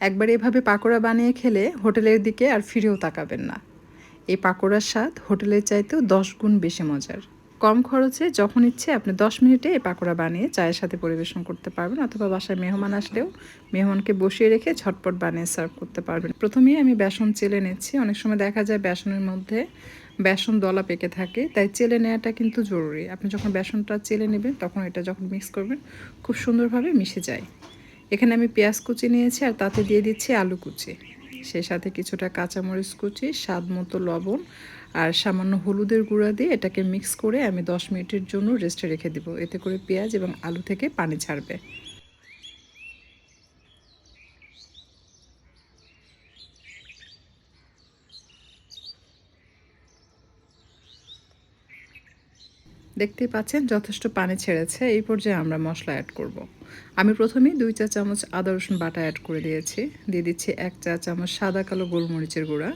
একবার এভাবে পাকোড়া বানিয়ে খেলে হোটেলের দিকে আর ফিরেও তাকাবেন না। এই পাকোড়ার স্বাদ হোটেলের চাইতেও দশ গুণ বেশি মজার। কম খরচে যখন ইচ্ছে আপনি দশ মিনিটে এই পাকোড়া বানিয়ে চায়ের সাথে পরিবেশন করতে পারবেন অথবা বাসায় মেহমান আসলেও মেহমানকে বসিয়ে রেখে ঝটপট বানিয়ে সার্ভ করতে পারবেন। প্রথমেই আমি বেসন চেলে নিচ্ছি। অনেক সময় দেখা যায় বেসনের মধ্যে বেসন দলা পেকে থাকে, তাই চেলে নেওয়াটা কিন্তু জরুরি। আপনি যখন বেসনটা চেলে নেবেন তখন এটা যখন মিক্স করবেন, খুব সুন্দরভাবে মিশে যায়। এখানে আমি পেঁয়াজ কুচি নিয়েছি আর তাতে দিয়ে দিচ্ছি আলু কুচি। সেই সাথে কিছুটা কাঁচামরিচ কুচি, স্বাদ মতো লবণ আর সামান্য হলুদের গুঁড়া দিয়ে এটাকে মিক্স করে আমি দশ মিনিটের জন্য রেস্টে রেখে দিব। এতে করে পেঁয়াজ এবং আলু থেকে পানি ছাড়বে দেখতেই পাচ্ছেন, যথেষ্ট পানি ছেড়েছে। এই পর্যায়ে আমরা মশলা অ্যাড করব। আমি প্রথমেই দুই চা চামচ আদা রসুন বাটা অ্যাড করে দিয়েছি। দিয়ে দিচ্ছি এক চা চামচ সাদা কালো গোলমরিচের গুঁড়া।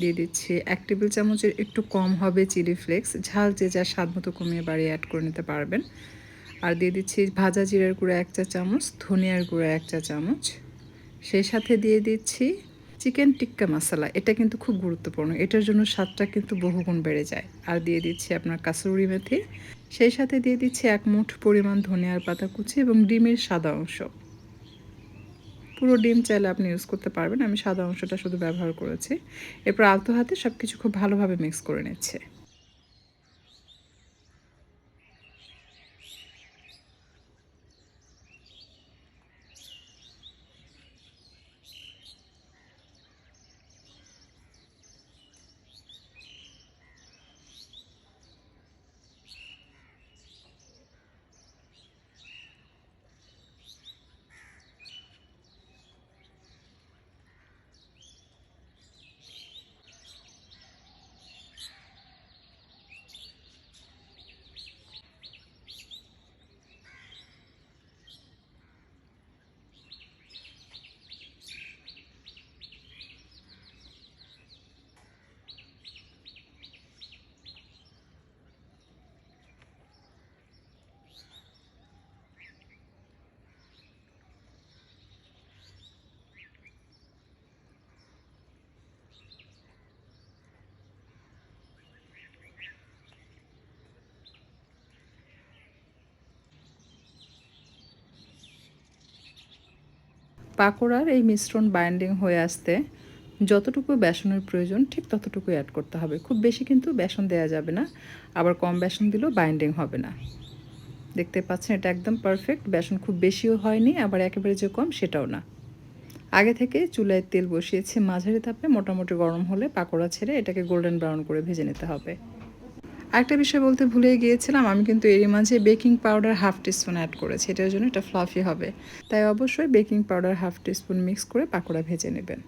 দিয়ে দিচ্ছি এক টেবিল চামচের একটু কম হবে চিলি ফ্লেক্স। ঝাল যে যা স্বাদ মতো কমিয়ে বাড়িয়ে অ্যাড করে নিতে পারবেন। আর দিয়ে দিচ্ছি ভাজা জিরার গুঁড়া এক চা চামচ, ধনিয়ার গুঁড়া এক চা চামচ। সেই সাথে দিয়ে দিচ্ছি চিকেন টিক্কা মশলা, এটা কিন্তু খুব গুরুত্বপূর্ণ। এটার জন্য স্বাদটা কিন্তু বহুগুণ বেড়ে যায়। আর দিয়ে দিচ্ছি আপনার কাসুরি মেথি। সেই সাথে দিয়ে দিচ্ছি এক মুঠ পরিমাণ ধনিয়ার পাতা কুচি এবং ডিমের সাদা অংশ। পুরো ডিম চাইলে আপনি ইউজ করতে পারবেন। আমি সাদা অংশটা শুধু ব্যবহার করেছি। এরপর আলতো হাতে সব কিছু খুব ভালোভাবে মিক্স করে নিচ্ছে। পাকোড়ার এই মিশ্রণ বাইন্ডিং হয়ে আসতে যতটুকু বেসনের প্রয়োজন ঠিক ততটুকুই অ্যাড করতে হবে। খুব বেশি কিন্তু বেসন দেওয়া যাবে না, আবার কম বেসন দিলেও বাইন্ডিং হবে না। দেখতে পাচ্ছেন এটা একদম পারফেক্ট বেসন খুব বেশিও হয়নি, আবার একেবারে যে কম সেটাও না। আগে থেকে চুলায় তেল বসিয়েছি, মাঝারি তাপে মোটামুটি গরম হলে পাকোড়া ছেড়ে এটাকে গোল্ডেন ব্রাউন করে ভেজে নিতে হবে। আরেকটা বিষয় বলতে ভুলে গিয়েছিলাম, আমি কিন্তু এরই মাঝে baking powder half teaspoon add করেছি, এটার জন্য এটা ফ্লাফি হবে। তাই অবশ্যই baking powder half teaspoon mix করে পাকোড়া ভেজে নেবেন।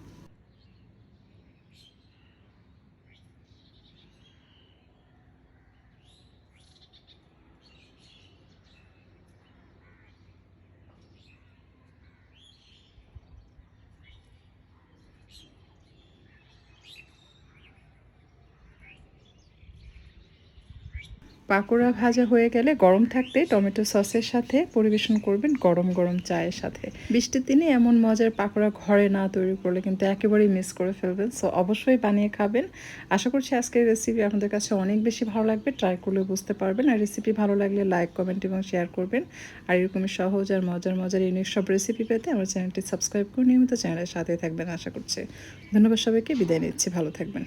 পাকোড়া ভাজা হয়ে গেলে গরম থাকতে টমেটো সসের সাথে পরিবেশন করবেন গরম গরম চায়ের সাথে। বৃষ্টির দিনে এমন মজার পাকোড়া ঘরে না তৈরি করলে কিন্তু একেবারেই মিস করে ফেলবেন। সো অবশ্যই বানিয়ে খাবেন। আশা করছি আজকের রেসিপি আপনাদের কাছে অনেক বেশি ভালো লাগবে। ট্রাই করলে বুঝতে পারবেন। আর রেসিপি ভালো লাগলে লাইক কমেন্ট এবং শেয়ার করবেন। আর এরকমই সহজ আর মজার মজার ইউনিক সব রেসিপি পেতে আমার চ্যানেলটি সাবস্ক্রাইব করে নিয়মিত চ্যানেলের সাথে থাকবেন আশা করছি। ধন্যবাদ সবাইকে। বিদায় নিচ্ছি। ভালো থাকবেন।